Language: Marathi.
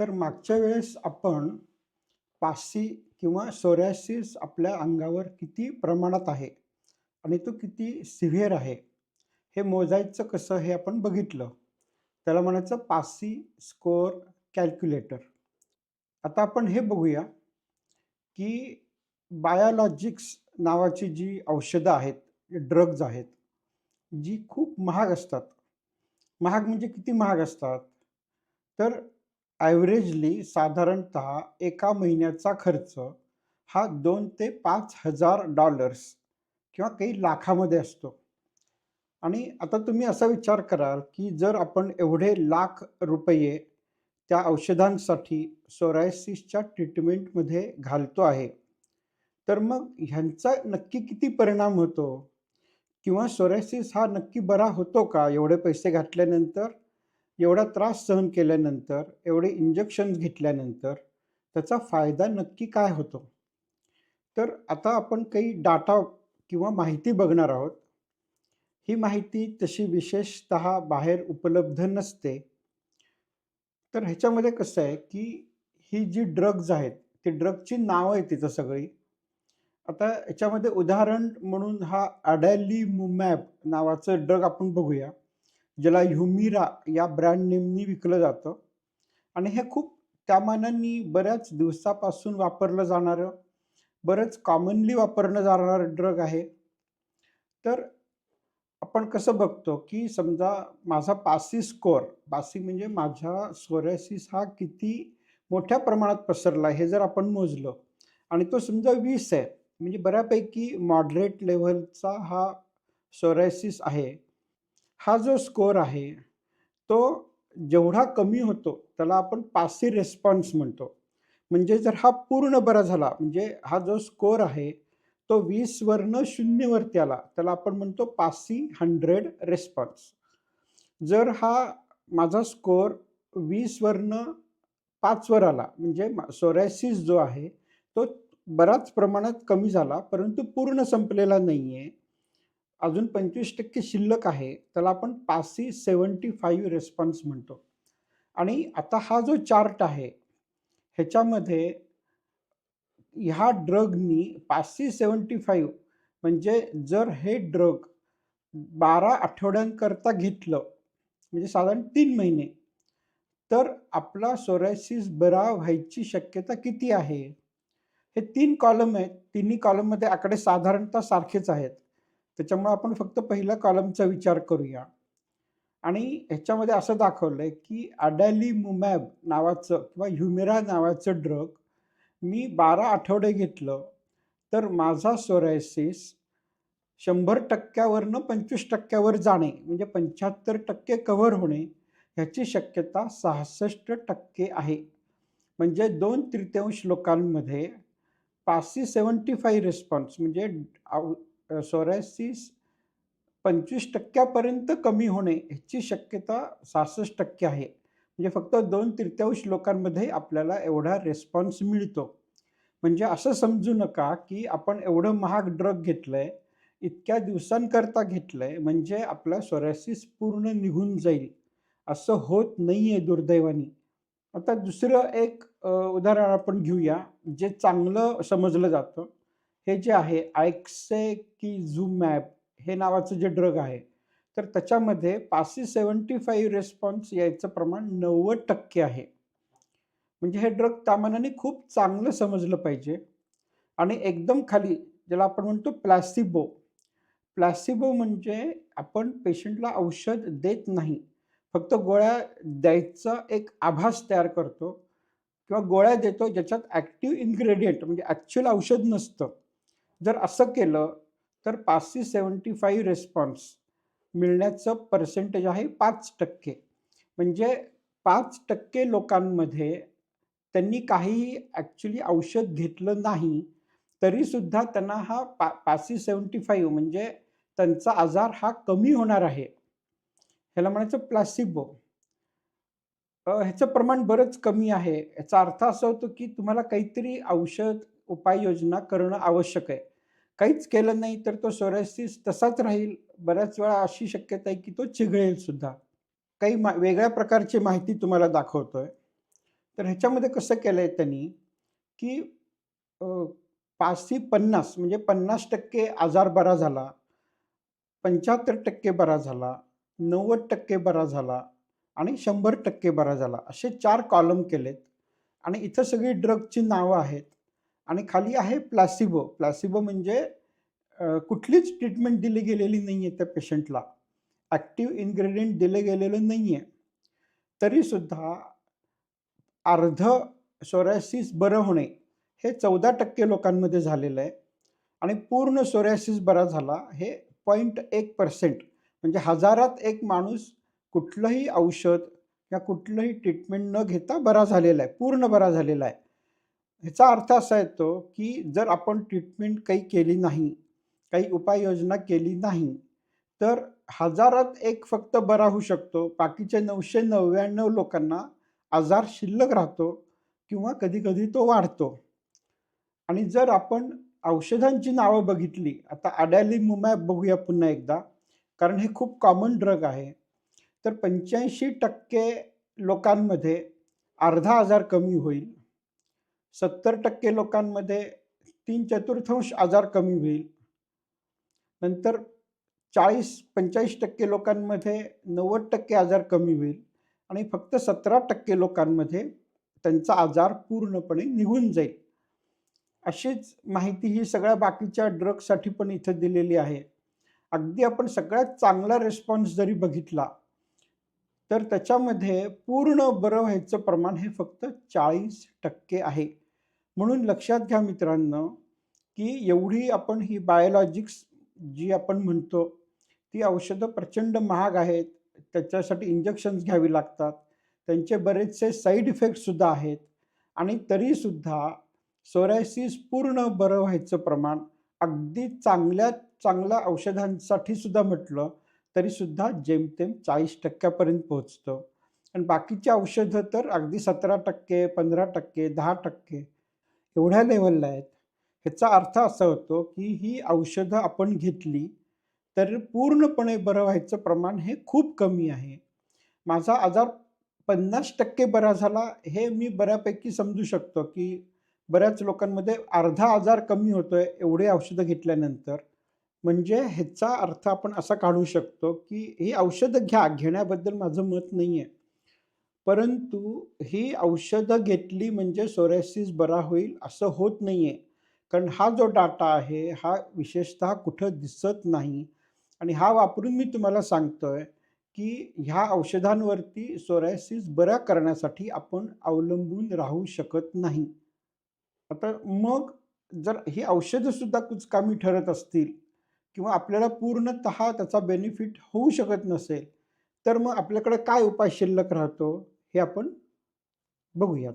तर मागच्या वेळेस आपण पासी किंवा सोरायसिस आपल्या अंगावर किती प्रमाणात आहे आणि तो किती सिव्हिअर आहे, हे मोजायचं कसं हे आपण बघितलं. त्याला म्हणायचं पासी स्कोअर कॅल्क्युलेटर. आता आपण हे बघूया, की बायोलॉजिक्स नावाची जी औषधं आहेत, ड्रग्ज आहेत, जी खूप महाग असतात. महाग म्हणजे किती महाग असतात? तर ॲव्हरेजली साधारणतः एका महिन्याचा खर्च हा दोन ते $5,000 किंवा काही लाखामध्ये असतो. आणि आता तुम्ही असा विचार कराल, की जर आपण एवढे लाख रुपये त्या औषधांसाठी सोरायसिसच्या ट्रीटमेंटमध्ये घालतो आहे, तर मग ह्यांचा नक्की किती परिणाम होतो? किंवा सोरायसिस हा नक्की बरा होतो का एवढे पैसे घातल्यानंतर? एवढा त्रास सहन केल्यानंतर, एवढे इंजेक्शन्स घेतल्यानंतर त्याचा फायदा नक्की काय होतो? तर आता आपण काही डाटा किंवा माहिती बघणार आहोत. ही माहिती तशी विशेषतः बाहेर उपलब्ध नसते. तर ह्याच्यामध्ये कसं आहे, की ही जी ड्रग्ज आहेत, ती ड्रगची नावं आहेत तिथं सगळी. आता याच्यामध्ये उदाहरण म्हणून हा अडॅलिमुमॅब नावाचं ड्रग आपण बघूया, ज्याला ह्युमिरा या ब्रँड नेमनी विकलं जातं आणि हे खूप त्या मानाने बऱ्याच दिवसापासून वापरलं जाणारं, बरंच कॉमनली वापरलं जाणारं ड्रग आहे. तर आपण कसं बघतो, की समजा माझा पासी स्कोअर, पासी म्हणजे माझा सोरायसिस हा किती मोठ्या प्रमाणात पसरला हे जर आपण मोजलं आणि तो समजा वीस आहे, म्हणजे बऱ्यापैकी मॉडरेट लेव्हलचा हा सोरायसिस आहे. हा जो स्कोअर आहे, तो जेवढा कमी होतो, त्याला आपण पासी रेस्पॉन्स म्हणतो. म्हणजे जर हा पूर्ण बरा झाला, म्हणजे हा जो स्कोअर आहे, तो वीसवरनं शून्यवरती आला, त्याला आपण म्हणतो पासी हंड्रेड रेस्पॉन्स जर हा माझा स्कोअर वीसवरनं पाचवर आला, म्हणजे सोरायसिस जो आहे, तो बराच प्रमाणात कमी झाला, परंतु पूर्ण संपलेला नाही आहे अजून 25% शिल्लक आहे, त्याला आपण पासी 75 रिस्पॉन्स म्हणतो. आणि आता हा जो चार्ट आहे, ह्याच्यामध्ये ह्या ड्रगनी पासी 75 म्हणजे जर हे ड्रग 12 आठवड्यांकरता घेतलं, म्हणजे साधारण तीन महिने, तर आपला सोरायसिस बरा व्हायची शक्यता किती आहे? हे तीन कॉलम आहेत. तिन्ही कॉलममध्ये आकडे साधारणतः सारखेच आहेत. त्याच्यामुळे आपण फक्त पहिल्या कॉलमचा विचार करूया. आणि ह्याच्यामध्ये असं दाखवलं आहे की अडॅलिमुमॅब नावाचं किंवा ह्युमेरा नावाचं ड्रग मी 12 आठवडे घेतलं, तर माझा सोरायसिस शंभर टक्क्यावरनं पंचवीस टक्क्यावर जाणे, म्हणजे 75% कव्हर होणे, ह्याची शक्यता 66% आहे. म्हणजे 2/3 लोकांमध्ये पाचशे सेवन्टी फाईव्ह रिस्पॉन्स म्हणजे सोरायसिस पंचवीस टक्क्यापर्यंत कमी होणे ह्याची शक्यता 66% आहे. म्हणजे फक्त 2/3 लोकांमध्ये आपल्याला एवढा रेस्पॉन्स मिळतो. म्हणजे असं समजू नका, की आपण एवढं महाग ड्रग घेतलं आहे इतक्या दिवसांकरता घेतलं आहे म्हणजे आपला सोरायसिस पूर्ण निघून जाईल, असं होत नाही आहे दुर्दैवाने. आता दुसरं एक उदाहरण आपण घेऊया, जे चांगलं समजलं जातं. हे जे आहे आयक्सेकिझुमॅब हे नावाचं जे ड्रग आहे, तर त्याच्यामध्ये पाचशे सेवन्टी फाईव्ह रेस्पॉन्स यायचं प्रमाण 90% आहे. म्हणजे हे ड्रग त्यामानाने खूप चांगलं समजलं पाहिजे. आणि एकदम खाली ज्याला आपण म्हणतो प्लॅसिबो. प्लॅसिबो म्हणजे आपण पेशंटला औषध देत नाही. फक्त गोळ्या द्यायचा एक आभास तयार करतो किंवा गोळ्या देतो ज्याच्यात ॲक्टिव्ह इन्ग्रेडियंट म्हणजे ॲक्च्युअल औषध नसतं. जर असं केलं, तर पाचशे सेवन्टी फाईव्ह रेस्पॉन्स मिळण्याचं पर्सेंटेज आहे पाच टक्के म्हणजे पाच टक्के लोकांमध्ये त्यांनी काहीही ॲक्च्युली औषध घेतलं नाही, तरीसुद्धा त्यांना हा पा पाचशे सेवन्टी फाईव्ह म्हणजे त्यांचा आजार हा कमी होणार आहे. ह्याला म्हणायचं प्लॅसिबो. ह्याचं प्रमाण बरंच कमी आहे. याचा अर्थ असा होतो, की तुम्हाला काहीतरी औषध, उपाययोजना करणं आवश्यक आहे. काहीच केलं नाही, तर तो सोरायसिस तसाच राहील. बऱ्याच वेळा अशी शक्यता आहे, की तो चिघळेल सुद्धा. काही मा वेगळ्या प्रकारची माहिती तुम्हाला दाखवतोय. तर ह्याच्यामध्ये कसं केलं आहे त्यांनी, की पाच ते पन्नास म्हणजे 50% आजार बरा झाला, 75% बरा झाला, 90% बरा झाला आणि 100% बरा झाला. असे चार कॉलम केलेत आणि इथं सगळी ड्रगची नावं आहेत आणि खाली आहे प्लासिबो. प्लासिबो म्हणजे कुठलीच ट्रीटमेंट दिली गेलेली नाही आहे त्या पेशंटला. ॲक्टिव्ह इन्ग्रेडियंट दिलं गेलेलं नाही आहे तरीसुद्धा अर्धं सोरॅसिस बरं होणे हे 14% लोकांमध्ये झालेलं आहे आणि पूर्ण सोरॅसिस बरा झाला हे 0.1% म्हणजे हजारात एक माणूस कुठलंही औषध किंवा कुठलंही ट्रीटमेंट न घेता बरा झालेला आहे, पूर्ण बरा झालेला आहे. ह्याचा अर्थ असा येतो, की जर आपण ट्रीटमेंट काही केली नाही, काही उपाययोजना केली नाही, तर हजारात एक फक्त बरा होऊ शकतो. बाकीचे 999 लोकांना आजार शिल्लक राहतो किंवा कधीकधी तो वाढतो. आणि जर आपण औषधांची नावं बघितली, आता अडॅलिमुमॅब बघूया पुन्हा एकदा, कारण हे खूप कॉमन ड्रग आहे. तर 85% लोकांमध्ये अर्धा आजार कमी होईल. 70% लोकांमध्ये 3/4 आजार कमी होईल. नंतर 40-45% लोकांमध्ये 90% आजार कमी होईल आणि फक्त 17% लोकांमध्ये त्यांचा आजार पूर्णपणे निघून जाईल. अशीच माहिती ही सगळ्या बाकीच्या ड्रगसाठी पण इथं दिलेली आहे. अगदी आपण सगळ्यात चांगला रिस्पॉन्स जरी बघितला, तर त्याच्यामध्ये पूर्ण बरं व्हायचं प्रमाण हे फक्त 40% आहे. म्हणून लक्षात घ्या मित्रांनो, की एवढी आपण ही बायोलॉजिक्स जी आपण म्हणतो, ती औषधं प्रचंड महाग आहेत. त्याच्यासाठी इंजेक्शन्स घ्यावी लागतात. त्यांचे बरेचसे साइड इफेक्टसुद्धा आहेत आणि तरीसुद्धा सोरायसिस पूर्ण बरं व्हायचं प्रमाण अगदी चांगल्या चांगल्या औषधांसाठी सुद्धा म्हटलं, तरीसुद्धा जेमतेम चाळीस टक्क्यापर्यंत पोहोचतं आणि बाकीची औषधं तर अगदी 17%, 15%, 10% एवढ्या लेवलला आहेत. ह्याचा अर्थ असा होतो, की ही औषधं आपण घेतली, तर पूर्णपणे बरं व्हायचं प्रमाण हे खूप कमी आहे. माझा आजार 50% बरा झाला, हे मी बऱ्यापैकी समजू शकतो, की बऱ्याच लोकांमध्ये अर्धा आजार कमी होतोय एवढे औषधं घेतल्यानंतर. म्हणजे ह्याचा अर्थ आपण असा काढू शकतो, की ही औषधं घ्या, घेण्याबद्दल माझं मत नाही आहे परंतु ही औषधं घेतली म्हणजे सोरॅसिस बरा होईल असं होत नाही आहे कारण हा जो डाटा आहे, हा विशेषतः कुठं दिसत नाही आणि हा वापरून मी तुम्हाला सांगतोय, की ह्या औषधांवरती सोरायसिस बरा करण्यासाठी आपण अवलंबून राहू शकत नाही. आता मग जर ही औषधंसुद्धा कुचकामी ठरत असतील किंवा आपल्याला पूर्णतः त्याचा बेनिफिट होऊ शकत नसेल, तर मग आपल्याकडे काय उपाय शिल्लक राहतो, हे आपण बघूयात.